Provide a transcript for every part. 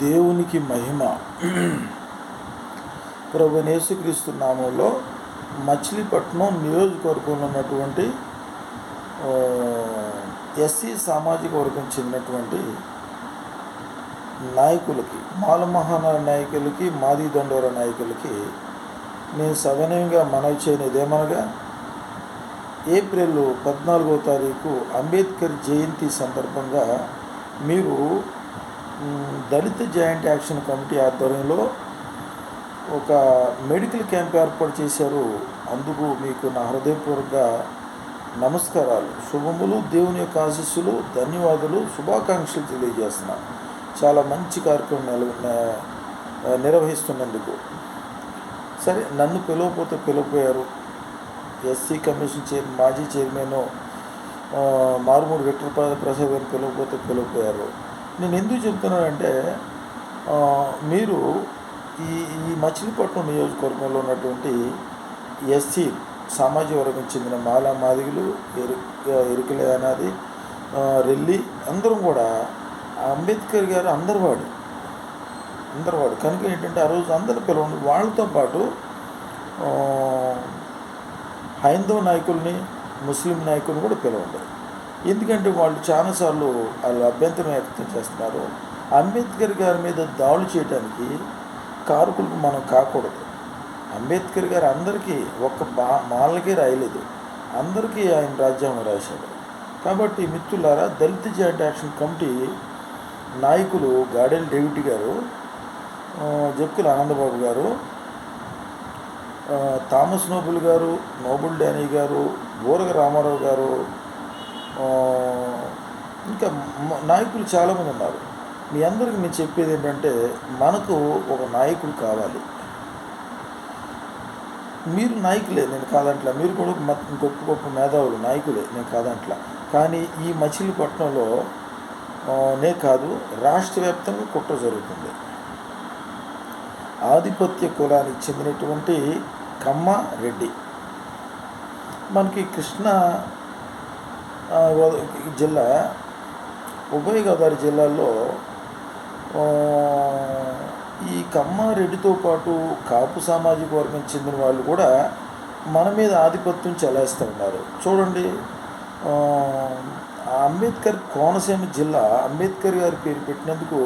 దేవునికి మహిమ. ప్రభు నేసుక్రీస్తు నామంలో మచిలీపట్నం నియోజకవర్గంలో ఉన్నటువంటి ఎస్సీ సామాజిక వర్గం చెందినటువంటి నాయకులకి మాలమహాన నాయకులకి మాది దండోర నాయకులకి నేను సవినయంగా మనవి చేయనిది ఏప్రిల్ పద్నాలుగో తారీఖు అంబేద్కర్ జయంతి సందర్భంగా మీరు దళిత జాయింట్ యాక్షన్ కమిటీ ఆధ్వర్యంలో ఒక మెడికల్ క్యాంప్ ఏర్పాటు చేశారు. అందుకు మీకు నా హృదయపూర్వక నమస్కారాలు. శుభములు దేవుని యొక్క ఆశీస్సులు ధన్యవాదాలు శుభాకాంక్షలు తెలియజేస్తున్నాను చాలా మంచి కార్యక్రమం నిర్వహిస్తున్నందుకు. సరే నన్ను పిలవపోతే పిలవపోయారు ఎస్సీ కమిషన్ చైర్ మాజీ చైర్మన్ మారుమూడు మారుమూడి విక్టర్ ప్రసాద్ గారు పిలవకపోతే పిలవపోయారు నేను ఎందుకు చెప్తున్నానంటే మీరు ఈ ఈ మచిలీపట్నం నియోజకవర్గంలో ఉన్నటువంటి ఎస్సీ సామాజిక వర్గం చెందిన మాలా మాదిగులు ఎరు ఎరుకలే అనాది రెల్లి అందరం కూడా అంబేద్కర్ గారు అందరివాడు. అందరివాడు. కనుక ఏంటంటే ఆ రోజు అందరు పిలవండి. వాళ్ళతో పాటు హైందవ నాయకుల్ని ముస్లిం నాయకుల్ని కూడా పిలవండి. ఎందుకంటే వాళ్ళు చాలాసార్లు వాళ్ళు అభ్యంతరం వ్యక్తం చేస్తున్నారు. అంబేద్కర్ గారి మీద దాడులు చేయడానికి కారకులకు మనం కాకూడదు. అంబేద్కర్ గారు అందరికీ ఒక్క బా మాలకే రాయలేదు. అందరికీ ఆయన రాజ్యాంగం రాశాడు. కాబట్టి మిత్రులారా దళిత జాయింట్ యాక్షన్ కమిటీ నాయకులు గాడెల్ David garu Jakkula Anandababu garu Thomas Noble garu Noble Danny garu Boraga Ramarao గారు ఇంకా నాయకులు చాలామంది ఉన్నారు. మీ అందరికీ నేను చెప్పేది ఏంటంటే మనకు ఒక నాయకుడు కావాలి. మీరు నాయకులే నేను కాదంట్లా. మీరు కూడా గొప్ప గొప్ప మేధావులు నాయకులే నేను కాదంట్లా. కానీ ఈ మచిలీపట్నంలో నే కాదు రాష్ట్ర వ్యాప్తంగా కుట్ర జరుగుతుంది. ఆధిపత్య కులానికి చెందినటువంటి కమ్మ రెడ్డి. మనకి కృష్ణ జిల్లా ఉభయ గోదావరి జిల్లాల్లో ఈ కమ్మారెడ్డితో పాటు కాపు సామాజిక వర్గం చెందిన వాళ్ళు కూడా మన మీద ఆధిపత్యం చెలాయిస్తూ ఉన్నారు చూడండి అంబేద్కర్ కోనసీమ జిల్లా అంబేద్కర్ గారి పేరు పెట్టినందుకు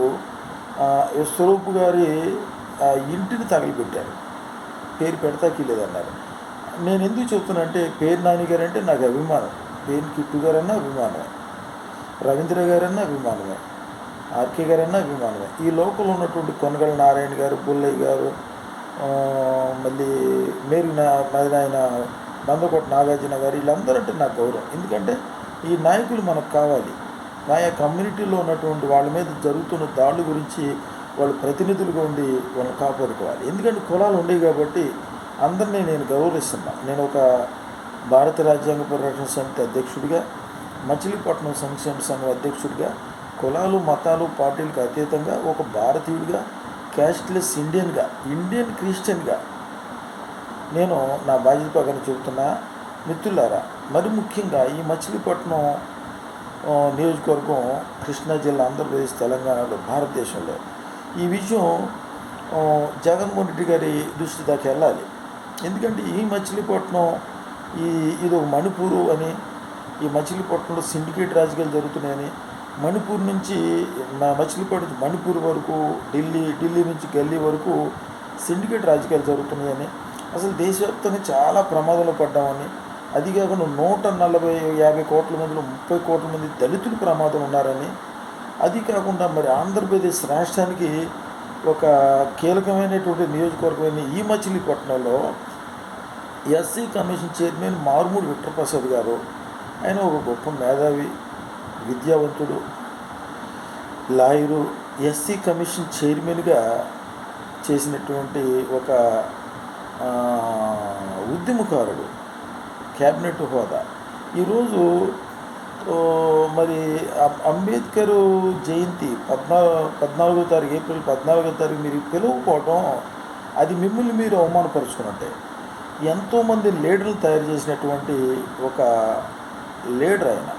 ఆ, స్వరూప్ గారి ఆ, ఇంటిని తగిలిపెట్టారు పేరు పెడతాకి లేదన్నారు. నేను ఎందుకు చెప్తున్నా అంటే పేరు నాని గారు అంటే నాకు అభిమానం. పేరు కిట్టు గారన్నా అభిమానమే రవీంద్ర గారన్నా అభిమానమే ఆర్కే గారన్నా అభిమానమే ఈ లోకల్ ఉన్నటువంటి కొనగల నారాయణ గారు పుల్లయ్య గారు మళ్ళీ మేరు నా ఆయన నందకోట నాగార్జున గారు వీళ్ళందరూ అంటే నాకు గౌరవం. ఎందుకంటే ఈ నాయకులు మనకు కావాలి. ఆయా కమ్యూనిటీలో ఉన్నటువంటి వాళ్ళ మీద జరుగుతున్న దాడుల గురించి వాళ్ళు ప్రతినిధులుగా ఉండి వాళ్ళని కాపాడుకోవాలి. ఎందుకంటే కులాలు ఉండేవి కాబట్టి అందరినీ నేను గౌరవిస్తున్నాను నేను ఒక భారత రాజ్యాంగ పరిరక్షణ సమితి అధ్యక్షుడిగా మచిలీపట్నం సంక్షేమ సంఘం అధ్యక్షుడిగా కులాలు మతాలు పార్టీలకు అతీతంగా ఒక భారతీయుడిగా క్యాస్ట్లెస్ ఇండియన్గా ఇండియన్ క్రిస్టియన్గా నేను నా బాధ్యత ప్రకారం చెబుతున్నా. మిత్రులారా మరి ముఖ్యంగా ఈ మచిలీపట్నం నియోజకవర్గం కృష్ణా జిల్లా ఆంధ్రప్రదేశ్ తెలంగాణలో భారతదేశంలో. ఈ విషయం జగన్మోహన్ రెడ్డి గారి దృష్టి దాకా వెళ్ళాలి. ఎందుకంటే ఈ మచిలీపట్నం ఈ ఇది ఒక మణిపూరు అని ఈ మచిలీపట్నంలో సిండికేట్ రాజకీయాలు జరుగుతున్నాయని మణిపూర్ నుంచి నా మచిలీపట్నం నుంచి మణిపూర్ వరకు ఢిల్లీ ఢిల్లీ నుంచి గల్లీ వరకు సిండికేట్ రాజకీయాలు జరుగుతున్నాయని అసలు దేశవ్యాప్తంగా చాలా ప్రమాదంలో పడ్డామని. అది కాకుండా నూట నలభై యాభై కోట్ల మందిలో ముప్పై కోట్ల మంది దళితులు ప్రమాదం ఉన్నారని. అది కాకుండా మరి ఆంధ్రప్రదేశ్ రాష్ట్రానికి ఒక కీలకమైనటువంటి నియోజకవర్గమైన ఈ మచిలీపట్నంలో ఎస్సీ కమిషన్ చైర్మన్ మారుమూడి విక్టరప్రసాద్ గారు. ఆయన ఒక గొప్ప మేధావి విద్యావంతుడు లాయరు ఎస్సీ కమిషన్ చైర్మన్గా చేసినటువంటి ఒక ఉద్యమకారుడు క్యాబినెట్ హోదా. ఈరోజు మరి అంబేద్కర్ జయంతి పద్నా పద్నాలుగో తారీఖు ఏప్రిల్ పద్నాలుగో తారీఖు మీరు పిలువుకోవటం అది మిమ్మల్ని మీరు అవమానపరుచుకున్నట్టే. ఎంతోమంది లీడర్లు తయారు చేసినటువంటి ఒక లీడర్ ఆయన.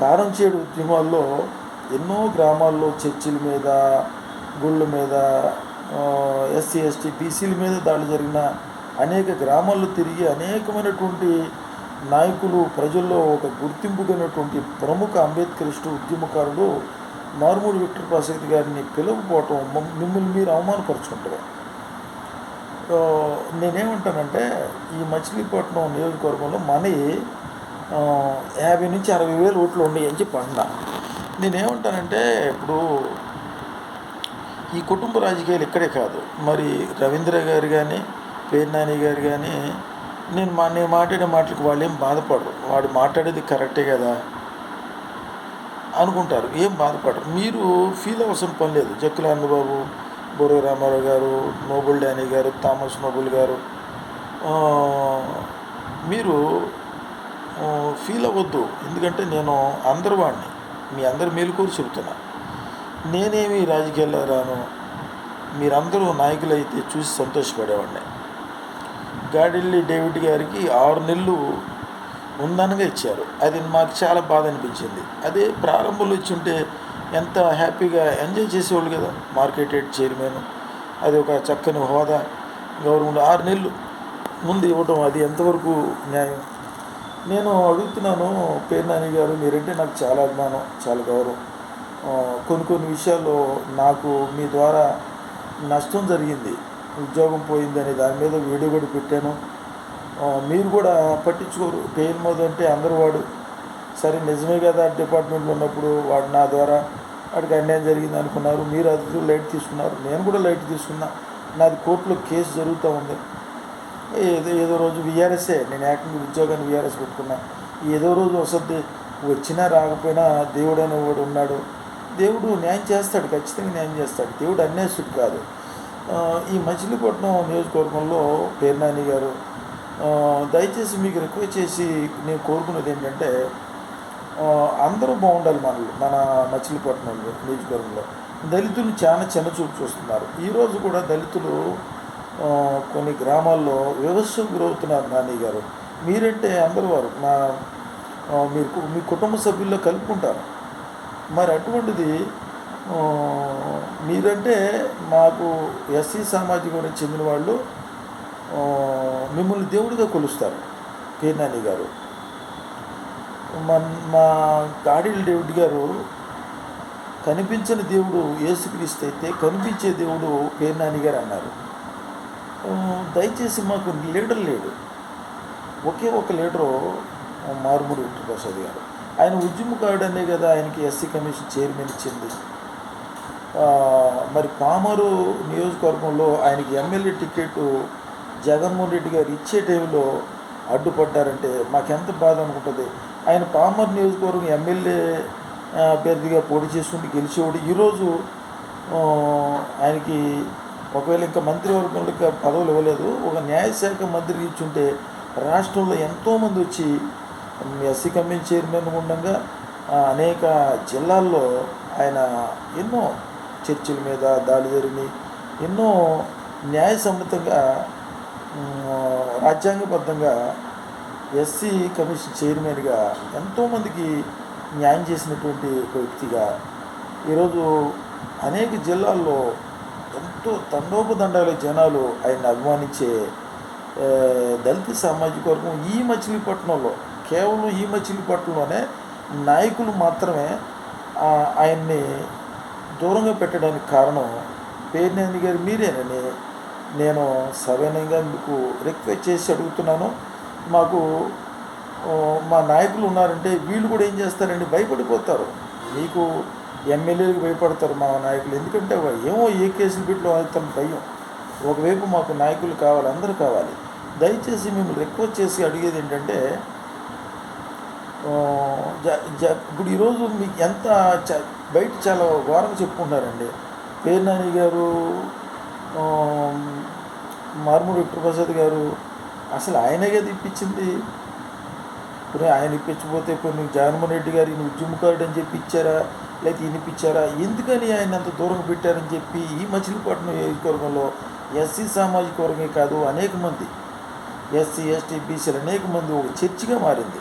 కారంచేడు ఉద్యమాల్లో ఎన్నో గ్రామాల్లో చర్చిల మీద గుళ్ళ మీద ఎస్సీ ఎస్టీ బీసీల మీద దాడులు జరిగిన అనేక గ్రామాల్లో తిరిగి అనేకమైనటువంటి నాయకులు ప్రజల్లో ఒక గుర్తింపు కలిగినటువంటి ప్రముఖ అంబేద్కరిస్టు ఉద్యమకారుడు మారుమూడి విక్టర్ ప్రసాద్ గారిని పిలవకపోవటం మిమ్మల్ని మీరు అవమానపరుచుకుంటారు నేనేమంటానంటే ఈ మచిలీపట్నం నియోజకవర్గంలో మనీ యాభై నుంచి అరవై వేలు ఓట్లు ఉన్నాయి అని చెప్పి అన్నా నేనేమంటానంటే ఇప్పుడు ఈ కుటుంబ రాజకీయాలు ఇక్కడే కాదు. మరి రవీంద్ర గారు కానీ పేర్నాని గారు కానీ నేను మా నేను మాట్లాడే మాటలకు వాళ్ళు ఏం బాధపడరు. వాడు మాట్లాడేది కరెక్టే కదా. అనుకుంటారు. ఏం బాధపడరు. మీరు ఫీల్ అవ్వాల్సిన పని లేదు. Jakkula Annababu Borra Ramarao garu Noble Danny garu Thomas Noble garu మీరు ఫీల్ అవ్వద్దు. ఎందుకంటే నేను అందరి వాడిని మీ అందరి మేలు కోరి చెబుతున్నా. నేనేమి రాజకీయాల్లో రాను. మీరందరూ నాయకులైతే చూసి సంతోషపడేవాడిని గాడిల్లి డేవిడ్ గారికి ఆరు నెలలు ఉందనగా ఇచ్చారు. అది మాకు చాలా బాధ అనిపించింది. అదే ప్రారంభంలో ఇచ్చి ఉంటే ఎంత హ్యాపీగా ఎంజాయ్ చేసేవాళ్ళు కదా మార్కెట్ హెడ్ చైర్మన్. అది ఒక చక్కని హోదా. గవర్నమెంట్ ఆరు నెలలు ముందు ఇవ్వడం అది ఎంతవరకు న్యాయం? నేను అడుగుతున్నాను పేర్నాని గారు మీరంటే నాకు చాలా అభిమానం చాలా గౌరవం. కొన్ని కొన్ని విషయాల్లో నాకు మీ ద్వారా నష్టం జరిగింది. ఉద్యోగం పోయిందని దాని మీద వీడియో కూడా పెట్టాను. మీరు కూడా పట్టించుకోరు. పేరు మోద్ అంటే అందరూ వాడు సరే నిజమే కదా డిపార్ట్మెంట్లో ఉన్నప్పుడు వాడు నా ద్వారా వాడికి అన్యాయం జరిగింది అనుకున్నారు. మీరు అది లైట్ తీసుకున్నారు. నేను కూడా లైట్ తీసుకున్నా. నాది కోర్టులో కేసు జరుగుతూ ఉంది. ఏదో ఏదో రోజు విఆర్ఎస్ఏ నేను యాక్టింగ్ ఉద్యోగాన్ని విఆర్ఎస్ పెట్టుకున్నా. ఏదో రోజు వసతి వచ్చినా రాకపోయినా దేవుడు అనేవాడు ఉన్నాడు. దేవుడు న్యాయం చేస్తాడు. ఖచ్చితంగా న్యాయం చేస్తాడు. దేవుడు అన్యాయసుడు కాదు. ఈ మచిలీపట్నం నియోజకవర్గంలో పేర్నాని గారు దయచేసి మీకు రిక్వెస్ట్ చేసి నేను కోరుకున్నది ఏంటంటే అందరూ బాగుండాలి మనలో మన మచిలీపట్నంలో నియోజకవర్గంలో. దళితులు చాలా చిన్న చూపు చూస్తున్నారు. ఈరోజు కూడా దళితులు కొన్ని గ్రామాల్లో వ్యవస్థ గురవుతున్నారు నాని గారు. మీరంటే అందరూ వారు మా మీరు మీ కుటుంబ సభ్యుల్లో కలుపుకుంటారు. మరి అటువంటిది మీరంటే మాకు ఎస్సీ సామాజిక వర్గం చెందిన వాళ్ళు మిమ్మల్ని దేవుడిగా కొలుస్తారు కేనాని గారు. మన మా గాడిల్ డేవిడ్ గారు కనిపించని దేవుడు యేసుక్రీస్తు అయితే కనిపించే దేవుడు కేనాని గారు అన్నారు. దయచేసి మాకు లీడర్ లేడు. ఒకే ఒక లీడరు మారుమూడి ప్రసాద్ గారు. ఆయన ఉద్యమకారుడు అనే కదా ఆయనకి ఎస్సీ కమిషన్ చైర్మన్ ఇచ్చింది. మరి పామరు నియోజకవర్గంలో ఆయనకి ఎమ్మెల్యే టికెట్ జగన్మోహన్ రెడ్డి గారు ఇచ్చే టైంలో అడ్డుపడ్డారంటే మాకెంత బాధ అనుకుంటుంది? ఆయన పామర్ నియోజకవర్గం ఎమ్మెల్యే అభ్యర్థిగా పోటీ చేసుకుంటూ గెలిచేవాడు. ఈరోజు ఆయనకి ఒకవేళ ఇంకా మంత్రివర్గంలో పదవులు ఇవ్వలేదు ఒక న్యాయశాఖ మంత్రి ఇచ్చుంటే రాష్ట్రంలో ఎంతోమంది వచ్చి ఎస్సీ కమిషన్ చైర్మన్ ఉండగా అనేక జిల్లాల్లో ఆయన ఎన్నో చర్చిల మీద దాడి జరిగినాయి. ఎన్నో న్యాయసమ్మతంగా రాజ్యాంగబద్ధంగా ఎస్సీ కమిషన్ చైర్మన్గా ఎంతోమందికి న్యాయం చేసినటువంటి ఒక వ్యక్తిగా ఈరోజు అనేక జిల్లాల్లో ఎంతో తండోపదండాల జనాలు ఆయన అభిమానించే దళిత సామాజిక వర్గం ఈ మచిలీపట్నంలో కేవలం ఈ మచిలీపట్నంలోనే నాయకులు మాత్రమే ఆయన్ని దూరంగా పెట్టడానికి కారణం పేర్నేని గారు మీరేనని నేను సవినయంగా మీకు రిక్వెస్ట్ చేసి అడుగుతున్నాను. మాకు మా నాయకులు ఉన్నారంటే వీళ్ళు కూడా ఏం చేస్తారండి? భయపడిపోతారు. మీకు ఎమ్మెల్యేలకు భయపడతారు మా నాయకులు. ఎందుకంటే ఏమో ఏ కేసులు పెట్టి అవుతాం భయం. ఒకవైపు మాకు నాయకులు కావాలి అందరూ కావాలి. దయచేసి మేము రిక్వెస్ట్ చేసి అడిగేది ఏంటంటే ఇప్పుడు ఈరోజు మీకు ఎంత చ- బయట చాలా ఘోరంగా చెప్పుకుంటారండి పేర్నాని గారు మార్మూడి విక్రప్రసాద్ గారు అసలు ఆయనే కదా ఇప్పించింది. ఇప్పుడు ఆయన ఇప్పించకపోతే కొన్ని జగన్మోహన్ రెడ్డి గారు ఈయన ఉద్యమకారుడు అని చెప్పి ఇచ్చారా? లేకపోతే ఇనిపించారా ఎందుకని ఆయన అంత దూరం పెట్టారని చెప్పి ఈ మచిలీపట్నం నియోజకవర్గంలో ఎస్సీ సామాజిక వర్గమే కాదు అనేక మంది ఎస్సీ ఎస్టీ బీసీలు అనేక మంది ఒక చర్చిగా మారింది.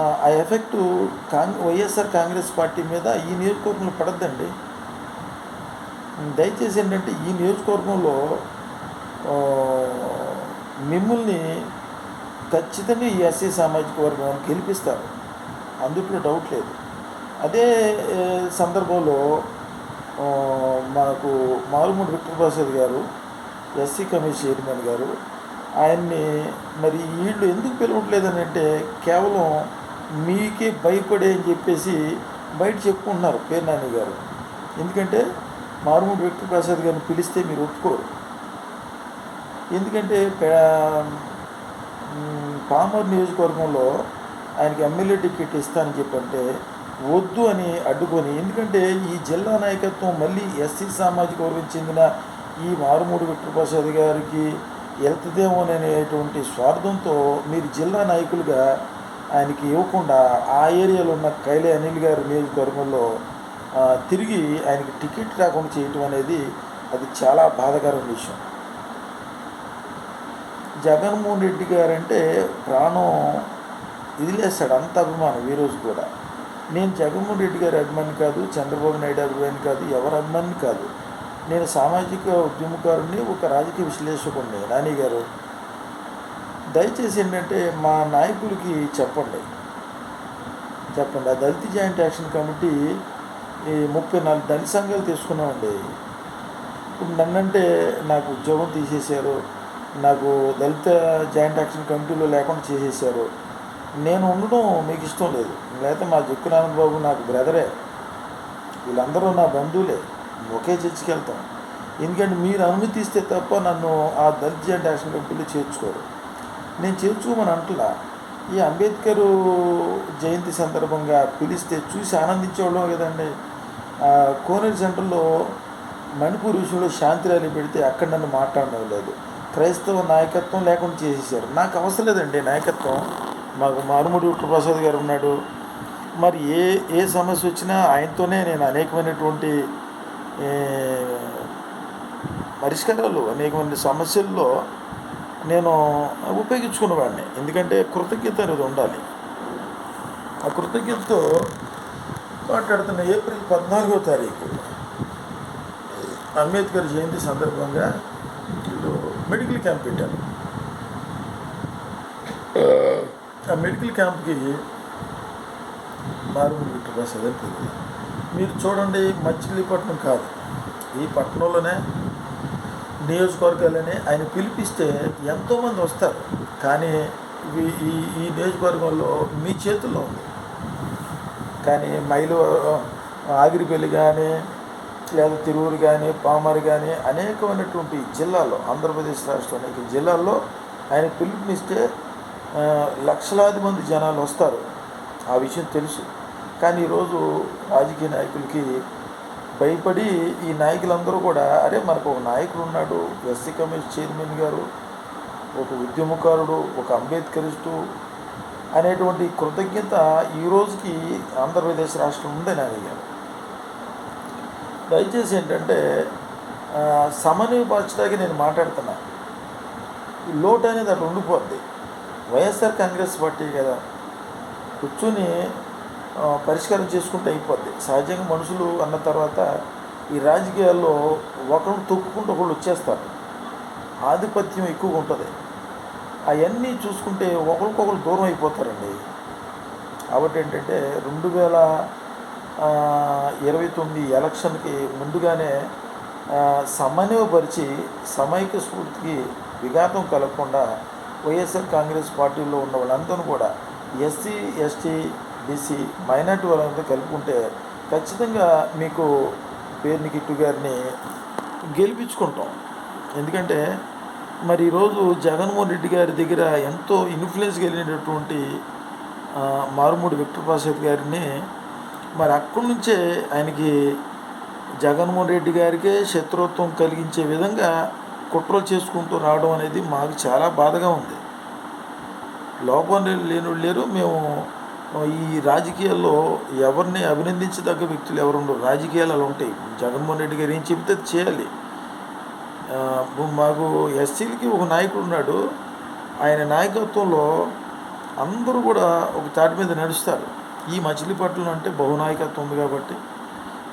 ఆ ఆ ఎఫెక్టు కాంగ్ వైఎస్ఆర్ కాంగ్రెస్ పార్టీ మీద ఈ నియోజకవర్గంలో పడద్దండి. దయచేసి ఏంటంటే ఈ నియోజకవర్గంలో మిమ్మల్ని ఖచ్చితంగా ఈ ఎస్సీ సామాజిక వర్గం గెలిపిస్తారు. అందుట్లో డౌట్ లేదు. అదే సందర్భంలో మనకు మారుమూడి విక్టర్ ప్రసాద్ గారు ఎస్సీ కమిషన్ చైర్మన్ గారు ఆయన్ని మరి వీళ్ళు ఎందుకు పిలవట్లేదని అంటే కేవలం మీకే భయపడే అని చెప్పేసి బయట చెప్పుకుంటున్నారు పేర్నాని గారు. ఎందుకంటే మారుమూడి వెంకట ప్రసాద్ గారిని పిలిస్తే మీరు ఒప్పుకోరు. ఎందుకంటే పామర్ నియోజకవర్గంలో ఆయనకి ఎమ్మెల్యే టికెట్ ఇస్తానని చెప్పంటే వద్దు అని అడ్డుకొని ఎందుకంటే ఈ జిల్లా నాయకత్వం మళ్ళీ ఎస్సీ సామాజిక వర్గం చెందిన ఈ మారుమూడి విక్రప్రసాద్ గారికి వెళ్తుందేమోననేటువంటి స్వార్థంతో మీరు జిల్లా నాయకులుగా ఆయనకి ఇవ్వకుండా ఆ ఏరియాలో ఉన్న కైలే అనిల్ గారి నియోజకవర్గంలో తిరిగి ఆయనకి టికెట్ రాకుండా చేయటం అనేది అది చాలా బాధకరం విషయం. జగన్మోహన్ రెడ్డి గారు అంటే ప్రాణం ఇదిలేస్తాడు అంత అభిమానం ఈరోజు కూడా. నేను జగన్మోహన్ రెడ్డి గారి అభిమాని కాదు చంద్రబాబు నాయుడు అభిమాని కాదు ఎవరి అభిమాని కాదు. నేను సామాజిక ఉద్యమకారుని ఒక రాజకీయ విశ్లేషకుడిని నాని గారు. దయచేసి ఏంటంటే మా నాయకులకి చెప్పండి. చెప్పండి. ఆ దళిత జాయింట్ యాక్షన్ కమిటీ ఈ ముప్పై నాలుగు దళిత సంఘాలు తీసుకున్నామండి. ఇప్పుడు నన్నంటే నాకు ఉద్యోగం తీసేశారు నాకు దళిత జాయింట్ యాక్షన్ కమిటీలో లేకుండా చేసేసారు నేను ఉండడం మీకు ఇష్టం లేదు. లేకపోతే మా జక్కునానంద బాబు నాకు బ్రదరే. వీళ్ళందరూ నా బంధువులే. ఒకే చర్చికి వెళ్తాం. ఎందుకంటే మీరు అనుమతిస్తే తప్ప నన్ను ఆ దళిత జాయింట్ యాక్షన్ కమిటీలో చేర్చుకోరు. నేను చేర్చుకోమని అంటున్నా. ఈ అంబేద్కర్ జయంతి సందర్భంగా పిలిస్తే చూసి ఆనందించేవాళ్ళం కదండి. కోనేరు సెంటర్లో మణిపూర్ విషయంలో శాంతి ర్యాలీ పెడితే అక్కడ నన్ను మాట్లాడడం లేదు. క్రైస్తవ నాయకత్వం లేకుండా చేసేసారు నాకు అవసరం లేదండి నాయకత్వం. మాకు మారుమూడి ప్రసాద్ గారు ఉన్నాడు. మరి ఏ ఏ సమస్య వచ్చినా ఆయనతోనే నేను అనేకమైనటువంటి పరిష్కారాలు అనేకమైన సమస్యల్లో నేను ఉపయోగించుకునేవాడిని. ఎందుకంటే కృతజ్ఞత అనేది ఉండాలి. ఆ కృతజ్ఞతతో మాట్లాడుతున్న ఏప్రిల్ పద్నాలుగో తారీఖు. అంబేద్కర్ జయంతి సందర్భంగా వీళ్ళు మెడికల్ క్యాంప్ పెట్టారు. ఆ మెడికల్ క్యాంప్కి మారుమూల విక్రమాసాద్ అని మీరు చూడండి మచిలీపట్నం కాదు. ఈ పట్టణంలోనే నియోజకవర్గాలని ఆయన పిలిపిస్తే ఎంతోమంది వస్తారు. కానీ ఈ ఈ నియోజకవర్గంలో మీ చేతుల్లో ఉంది. కానీ మైలు ఆగిరిపల్లి కానీ లేదా తిరువురు కానీ పామర్ కానీ అనేకమైనటువంటి జిల్లాల్లో ఆంధ్రప్రదేశ్ రాష్ట్రం అనేక జిల్లాల్లో ఆయన పిలుపునిస్తే లక్షలాది మంది జనాలు వస్తారు. ఆ విషయం తెలుసు. కానీ ఈరోజు రాజకీయ నాయకులకి భయపడి ఈ నాయకులందరూ కూడా అరే మనకు ఒక నాయకుడు ఉన్నాడు ఎస్సీ కమిషన్ చైర్మన్ గారు ఒక ఉద్యమకారుడు ఒక అంబేద్కరిస్టు అనేటువంటి కృతజ్ఞత ఈ రోజుకి ఆంధ్రప్రదేశ్ రాష్ట్రం ఉందని అడిగారు దయచేసి ఏంటంటే ఆ, సమన్వయపరచడానికి నేను మాట్లాడుతున్నా. ఈ లోటు అనేది అట్లా ఉండిపోద్ది. వైఎస్ఆర్ కాంగ్రెస్ పార్టీ కదా. కూర్చొని పరిష్కారం చేసుకుంటే అయిపోద్ది. సహజంగా మనుషులు అన్న తర్వాత ఈ రాజకీయాల్లో ఒకరు తొక్కుకుంటూ ఒకళ్ళు వచ్చేస్తారు. ఆధిపత్యం ఎక్కువగా ఉంటుంది. అవన్నీ చూసుకుంటే ఒకరికొకరు దూరం అయిపోతారండి. కాబట్టి ఏంటంటే రెండు వేల ఇరవై తొమ్మిది ఎలక్షన్కి ముందుగానే సమన్వయపరిచి సమైక్య స్ఫూర్తికి విఘాతం కలగకుండా వైఎస్ఆర్ కాంగ్రెస్ పార్టీలో ఉన్న వాళ్ళందరూ కూడా ఎస్సీ ఎస్టీ బీసీ మైనార్టీ వాళ్ళంతా కలుపుకుంటే ఖచ్చితంగా మీకు పేరుని కిట్టు గారిని గెలిపించుకుంటాం. ఎందుకంటే మరి ఈరోజు జగన్మోహన్ రెడ్డి గారి దగ్గర ఎంతో ఇన్ఫ్లుయెన్స్ కలిగినటువంటి మారుమూడి విక్టర్ ప్రసాద్ గారిని మరి అక్కడి నుంచే ఆయనకి జగన్మోహన్ రెడ్డి గారికే శత్రుత్వం కలిగించే విధంగా కుట్రలు చేసుకుంటూ రావడం అనేది మాకు చాలా బాధగా ఉంది. లోపం లేని లేరు. మేము ఈ రాజకీయాల్లో ఎవరిని అభినందించదగ్గ వ్యక్తులు ఎవరు ఉండరు రాజకీయాలు అలా ఉంటాయి. జగన్మోహన్ రెడ్డి గారు ఏం చెబితే అది చేయాలి. మాకు ఎస్సీలకి ఒక నాయకుడు ఉన్నాడు. ఆయన నాయకత్వంలో అందరూ కూడా ఒక తాటి మీద నడుస్తారు. ఈ మచిలీపట్నం అంటే బహునాయకత్వం ఉంది కాబట్టి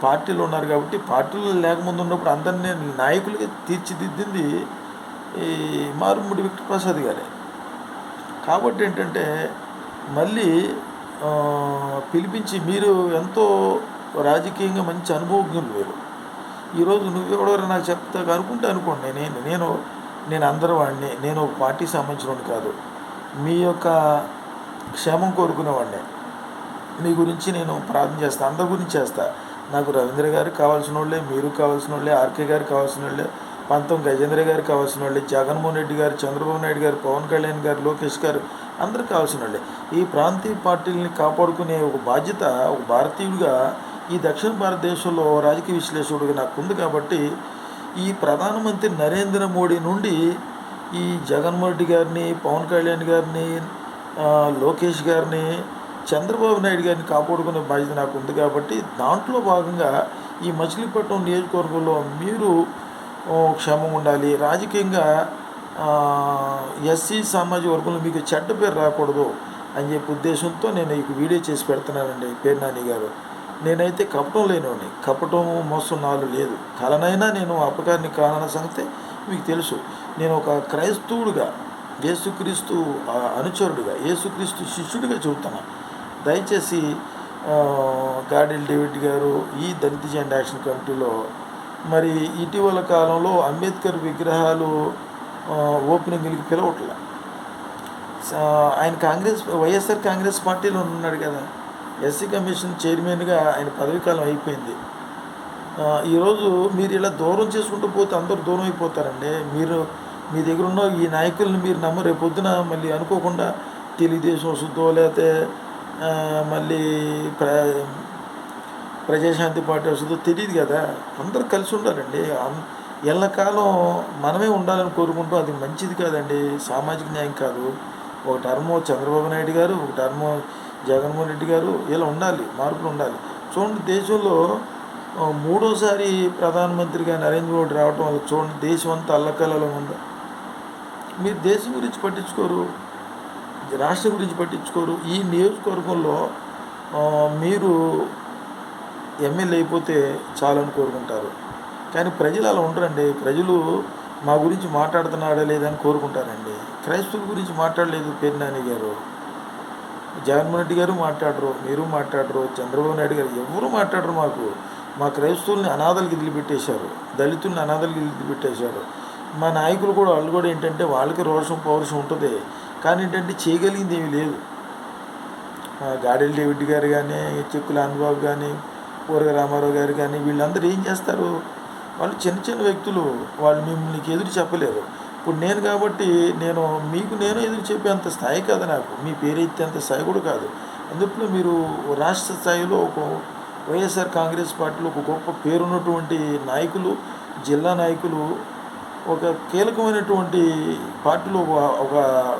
పార్టీలు ఉన్నారు కాబట్టి పార్టీలు లేకముందు ఉన్నప్పుడు అందరినీ నాయకులుగా తీర్చిదిద్దింది ఈ మారుముడి విక్టర్ ప్రసాద్ గారే. కాబట్టి ఏంటంటే మళ్ళీ పిలిపించి మీరు ఎంతో రాజకీయంగా మంచి అనుభవజ్ఞులు మీరు. ఈరోజు నువ్వెవడో నాకు చెప్తా అనుకుంటే అనుకోండి. నేను నేను నేను అందరి వాడిని నేను ఒక పార్టీ సంబంధించిన కాదు. మీ యొక్క క్షేమం కోరుకునేవాడిని. మీ గురించి నేను ప్రార్థన చేస్తాను అందరి గురించి చేస్తా. నాకు రవీంద్ర గారికి కావాల్సిన వాళ్ళే మీరు కావాల్సిన వాళ్ళే ఆర్కే గారు కావాల్సిన వాళ్ళే పంతం గజేంద్ర గారు కావాల్సిన వాళ్ళే జగన్మోహన్ రెడ్డి గారు చంద్రబాబు నాయుడు గారు పవన్ కళ్యాణ్ గారు లోకేష్ గారు అందరు కావాల్సిన వాళ్ళే ఈ ప్రాంతీయ పార్టీలని కాపాడుకునే ఒక బాధ్యత ఒక భారతీయుడిగా ఈ దక్షిణ భారతదేశంలో రాజకీయ విశ్లేషకుడిగా నాకు ఉంది కాబట్టి ఈ ప్రధానమంత్రి నరేంద్ర మోడీ నుండి ఈ జగన్మోహన్ రెడ్డి గారిని పవన్ కళ్యాణ్ గారిని లోకేష్ గారిని చంద్రబాబు నాయుడు గారిని కాపాడుకునే బాధ్యత నాకు ఉంది కాబట్టి దాంట్లో భాగంగా ఈ మచిలీపట్నం నియోజకవర్గంలో మీరు క్షేమం ఉండాలి. రాజకీయంగా ఎస్సీ సామాజిక వర్గంలో మీకు చెడ్డ పేరు రాకూడదు అని చెప్పి ఉద్దేశంతో నేను ఈ వీడియో చేసి పెడుతున్నానండి. పేరు నాని గారు. నేనైతే కపటం లేనివాడిని. కప్పటము మోసం నాలు లేదు. కలనైనా నేను అపకారిని కానన్న సంగతి మీకు తెలుసు. నేను ఒక క్రైస్తవుడిగా యేసుక్రీస్తు అనుచరుడిగా యేసుక్రీస్తు శిష్యుడిగా చెబుతున్నాను దయచేసి గాడిల్ డేవిడ్ గారు ఈ దళిత జెండా యాక్షన్ కమిటీలో మరి ఇటీవల కాలంలో అంబేద్కర్ విగ్రహాలు ఆ, ఓపెనింగ్లకి పిలవట్లే. ఆయన కాంగ్రెస్ వైఎస్ఆర్ కాంగ్రెస్ పార్టీలో ఉన్నాడు కదా. ఎస్సీ కమిషన్ చైర్మన్గా ఆయన పదవీ కాలం అయిపోయింది ఈరోజు మీరు ఇలా దూరం చేసుకుంటూ పోతే అందరూ దూరం అయిపోతారండి. మీరు మీ దగ్గర ఉన్న ఈ నాయకుల్ని మీరు నమ్మ రేపు పొద్దున మళ్ళీ అనుకోకుండా తెలుగుదేశం వస్తుందో లేకపోతే మళ్ళీ ప్ర ప్రజాశాంతి పార్టీ వస్తుందో తెలియదు కదా. అందరూ కలిసి ఉండాలండి. ఎల్లకాలం మనమే ఉండాలని కోరుకుంటూ అది మంచిది కాదండి. సామాజిక న్యాయం కాదు. ఒక టర్మ్ చంద్రబాబు నాయుడు గారు ఒక టర్మ్ జగన్మోహన్ రెడ్డి గారు ఇలా ఉండాలి మార్పులు ఉండాలి. చూడండి దేశంలో మూడోసారి ప్రధానమంత్రిగా నరేంద్ర మోడీ రావడం వల్ల చూడండి దేశం అంతా అల్లకల్లలో ఉంది? మీరు దేశం గురించి పట్టించుకోరు రాష్ట్రం గురించి పట్టించుకోరు. ఈ నియోజకవర్గంలో మీరు ఎమ్మెల్యే అయిపోతే చాలని కోరుకుంటారు. కానీ ప్రజలు అలా ఉండరండి. ప్రజలు మా గురించి మాట్లాడుతున్నాడా లేదని కోరుకుంటారండి. క్రైస్తవుల గురించి మాట్లాడలేదు పేర్నాని గారు. జగన్మోహన్ రెడ్డి గారు మాట్లాడరు మీరు మాట్లాడరు చంద్రబాబు నాయుడు గారు ఎవరు మాట్లాడరు మాకు. మా క్రైస్తవుల్ని అనాథలకు వదిలిపెట్టేశారు దళితుల్ని అనాథలకు వదిలిపెట్టేశారు మా నాయకులు కూడా వాళ్ళు కూడా ఏంటంటే వాళ్ళకి రోషం పౌరుషం ఉంటుంది. కానీ ఏంటంటే చేయగలిగింది ఏమీ లేదు. ఆ, గాడెల్ డేవిడ్ గారు కానీ చెక్కుల అనుబాబు కానీ పూరగ రామారావు గారు కానీ వీళ్ళందరూ ఏం చేస్తారు? వాళ్ళు చిన్న చిన్న వ్యక్తులు వాళ్ళు మిమ్మల్ని ఎదురు చెప్పలేరు. ఇప్పుడు నేను కాబట్టి నేను మీకు నేను ఎదురు చెప్పేంత స్థాయి కాదు నాకు. మీ పేరు ఎత్తేంత స్థాయి కూడా కాదు. అందుట్లో మీరు రాష్ట్ర స్థాయిలో ఒక వైఎస్ఆర్ కాంగ్రెస్ పార్టీలో ఒక గొప్ప పేరున్నటువంటి నాయకులు జిల్లా నాయకులు ఒక కీలకమైనటువంటి పార్టీలో ఒక-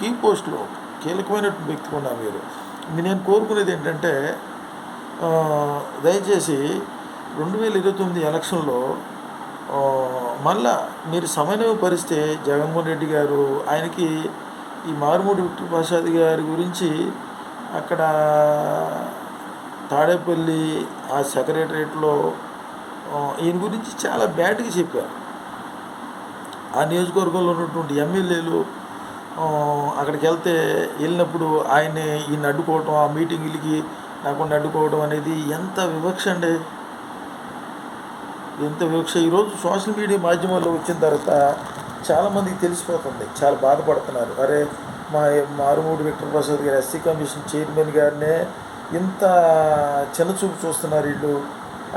కీ పోస్ట్లో కీలకమైనటువంటి వ్యక్తి ఉన్నారు మీరు. నేను కోరుకునేది ఏంటంటే దయచేసి రెండు వేల ఇరవై తొమ్మిది ఎలక్షన్లో మళ్ళా మీరు సమన్వయపరిస్తే జగన్మోహన్ రెడ్డి గారు ఆయనకి ఈ మారుమూడి విక్టర్ ప్రసాద్ గారి గురించి అక్కడ తాడేపల్లి ఆ సెక్రటరేట్లో ఈయన గురించి చాలా బ్యాడ్గా చెప్పారు. ఆ నియోజకవర్గంలో ఉన్నటువంటి ఎమ్మెల్యేలు అక్కడికి వెళ్తే వెళ్ళినప్పుడు ఆయన్ని ఈయన అడ్డుకోవటం ఆ మీటింగులకి నాకుండా అడ్డుకోవడం అనేది ఎంత వివక్ష అండి. ఎంత వివక్ష? ఈరోజు సోషల్ మీడియా మాధ్యమాల్లో వచ్చిన తర్వాత చాలామందికి తెలిసిపోతుంది. చాలా బాధపడుతున్నారు. అరే మా మారుమూడి విక్టర్ ప్రసాద్ గారు ఎస్సీ కమిషన్ చైర్మన్ గారినే ఇంత చిన్నచూపు చూస్తున్నారు వీళ్ళు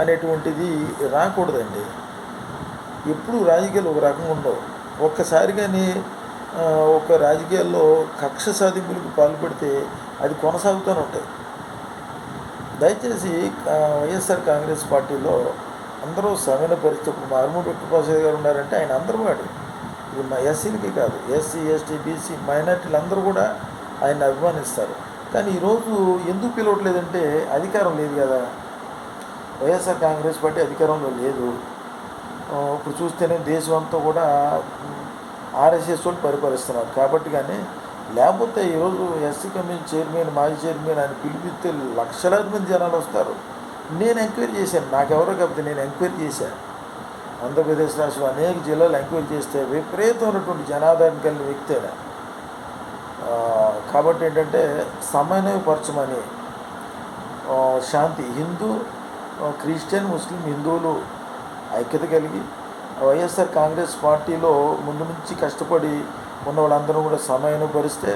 అనేటువంటిది రాకూడదండి. ఎప్పుడు రాజకీయాలు ఒక రకంగా ఉండవు. ఒక్కసారి కానీ ఒక రాజకీయాల్లో కక్ష సాధింపులకు పాల్పడితే అది కొనసాగుతూనే ఉంటాయి. దయచేసి వైఎస్ఆర్ కాంగ్రెస్ పార్టీలో అందరూ సమైన పరిస్థితి ఇప్పుడు మారుమూడి గారు ఉన్నారంటే ఆయన అందరూ వాడు. ఇది మా ఎస్సీలకి కాదు. ఎస్సీ ఎస్టీ బీసీ మైనార్టీలు అందరూ కూడా ఆయన అభిమానిస్తారు. కానీ ఈరోజు ఎందుకు పిలవట్లేదంటే అధికారం లేదు కదా. వైఎస్ఆర్ కాంగ్రెస్ పార్టీ అధికారంలో లేదు. ఇప్పుడు చూస్తేనే దేశం అంతా కూడా ఆర్ఎస్ఎస్ వాళ్ళు పరిపాలిస్తున్నారు. కాబట్టి కానీ లేకపోతే ఈరోజు ఎస్సీ కమిషన్ చైర్మన్ మాజీ చైర్మన్ అని పిలిపిస్తే లక్షలాది మంది జనాలు వస్తారు. నేను ఎంక్వైరీ చేశాను. నాకెవరో కాకపోతే నేను ఎంక్వైరీ చేశాను. ఆంధ్రప్రదేశ్ రాష్ట్రంలో అనేక జిల్లాలు ఎంక్వైరీ చేస్తే విపరీతమైనటువంటి జనాదరణ కలిగిన వ్యక్తి కాబట్టి ఏంటంటే సమన్వయపరచమని శాంతి హిందూ క్రిస్టియన్ ముస్లిం హిందువులు ఐక్యత కలిగి వైఎస్ఆర్ కాంగ్రెస్ పార్టీలో ముందు నుంచి కష్టపడి ఉన్న వాళ్ళందరూ కూడా సమన్వయపరిస్తే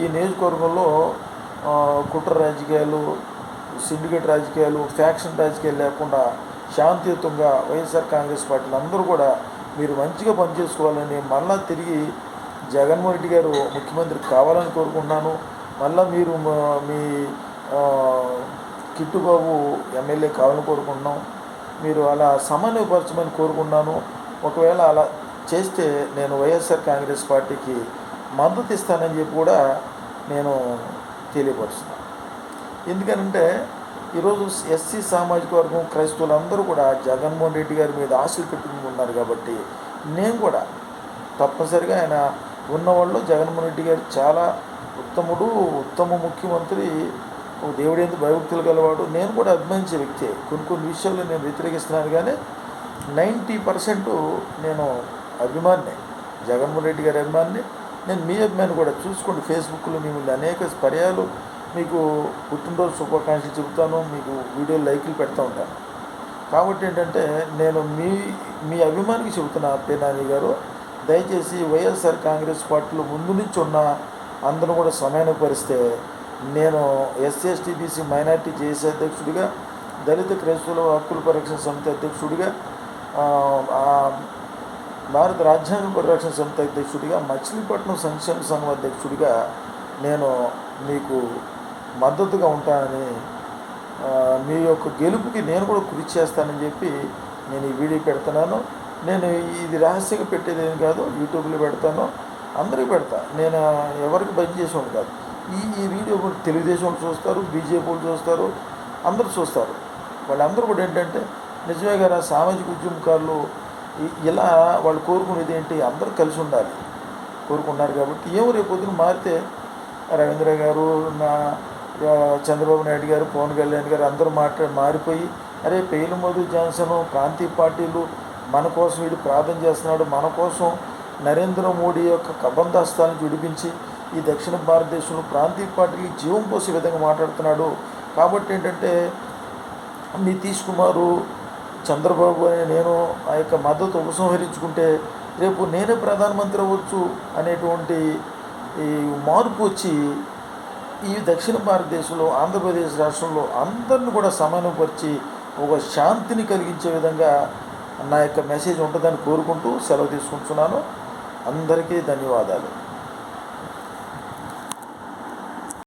ఈ నియోజకవర్గంలో కుట్ర రాజకీయాలు సిండికేట్ రాజకీయాలు ఫ్యాక్షన్ రాజకీయాలు లేకుండా శాంతియుతంగా వైఎస్ఆర్ కాంగ్రెస్ పార్టీలు అందరూ కూడా మీరు మంచిగా పనిచేసుకోవాలని మళ్ళా తిరిగి జగన్మోహన్ రెడ్డి గారు ముఖ్యమంత్రి కావాలని కోరుకుంటున్నాను. మళ్ళీ మీరు మీ కిట్టుబాబు ఎమ్మెల్యే కావాలని కోరుకుంటున్నాం. మీరు అలా సమన్వయపరచమని కోరుకున్నాను ఒకవేళ అలా చేస్తే నేను వైఎస్ఆర్ కాంగ్రెస్ పార్టీకి మద్దతు ఇస్తానని చెప్పి కూడా నేను తెలియపరుస్తున్నాను. ఎందుకనంటే ఈరోజు ఎస్సీ సామాజిక వర్గం క్రైస్తవులందరూ కూడా జగన్మోహన్ రెడ్డి గారి మీద ఆశలు పెట్టుకుని ఉన్నారు కాబట్టి నేను కూడా తప్పనిసరిగా ఆయన ఉన్నవాళ్ళు జగన్మోహన్ రెడ్డి గారు చాలా ఉత్తముడు ఉత్తమ ముఖ్యమంత్రి ఓ దేవుడి ఎందుకు భయభక్తులు గలవాడు. నేను కూడా అభిమానించే వ్యక్తి. కొన్ని కొన్ని విషయాలు నేను వ్యతిరేకిస్తున్నాను కానీ నైంటీ పర్సెంట్ నేను అభిమాన్ని. జగన్మోహన్ రెడ్డి గారి అభిమాన్ని. నేను మీ అభిమాని కూడా చూసుకోండి. ఫేస్బుక్లో మిమ్మల్ని అనేక పర్యాలు మీకు పుట్టినరోజు శుభాకాంక్షలు చెబుతాను మీకు వీడియో లైక్లు పెడతా ఉంటాను కాబట్టి ఏంటంటే నేను మీ మీ అభిమానికి చెబుతున్నా పేనాని గారు. దయచేసి వైఎస్ఆర్ కాంగ్రెస్ పార్టీలో ముందు నుంచి ఉన్న అందరూ కూడా సమన్వయపరిస్తే నేను ఎస్సీ ఎస్టీ మైనార్టీ జేసీ అధ్యక్షుడిగా దళిత క్రైస్తవుల హక్కుల పరిరక్షణ సమితి అధ్యక్షుడిగా భారత రాజ్యాంగ పరిరక్షణ సమితి అధ్యక్షుడిగా మచిలీపట్నం సంక్షేమ సంఘం అధ్యక్షుడిగా నేను మీకు మద్దతుగా ఉంటానని మీ యొక్క గెలుపుకి నేను కూడా కృషి చేస్తానని చెప్పి నేను ఈ వీడియో పెడుతున్నాను. నేను ఇది రహస్యంగా పెట్టేది ఏం కాదు యూట్యూబ్లో పెడతాను అందరికీ పెడతా. నేను ఎవరికి బంద్ చేసేవాడు కాదు. ఈ ఈ వీడియో కూడా తెలుగుదేశం చూస్తారు బీజేపీ చూస్తారు అందరూ చూస్తారు. వాళ్ళందరూ కూడా ఏంటంటే నిజమే కదా సామాజిక ఉద్యమకారులు ఇ- ఇలా వాళ్ళు కోరుకునేది ఏంటి? అందరూ కలిసి ఉండాలి. కోరుకున్నారు కాబట్టి ఏమో రేపు పొద్దున మారితే రవీంద్ర గారు నా చంద్రబాబు నాయుడు గారు పవన్ కళ్యాణ్ గారు అందరూ మాట్లా మారిపోయి అరే పేలు మధు జాన్సన్ ప్రాంతీయ పార్టీలు మన కోసం వీడు ప్రార్థన చేస్తున్నాడు మన కోసం నరేంద్ర మోడీ యొక్క కబంధాస్తాలను విడిపించి ఈ దక్షిణ భారతదేశంలో ప్రాంతీయ పార్టీకి జీవం పోసే విధంగా మాట్లాడుతున్నాడు. కాబట్టి ఏంటంటే నితీష్ కుమారు చంద్రబాబు అనే నేను ఆ యొక్క మద్దతు ఉపసంహరించుకుంటే రేపు నేనే ప్రధానమంత్రి అవ్వచ్చు అనేటువంటి ఈ మార్పు వచ్చి ఈ దక్షిణ భారతదేశంలో ఆంధ్రప్రదేశ్ రాష్ట్రంలో అందరిని కూడా సమానపరిచి ఒక శాంతిని కలిగించే విధంగా నా యొక్క మెసేజ్ ఉంటుందని కోరుకుంటూ సెలవు తీసుకుంటున్నాను. అందరికీ ధన్యవాదాలు.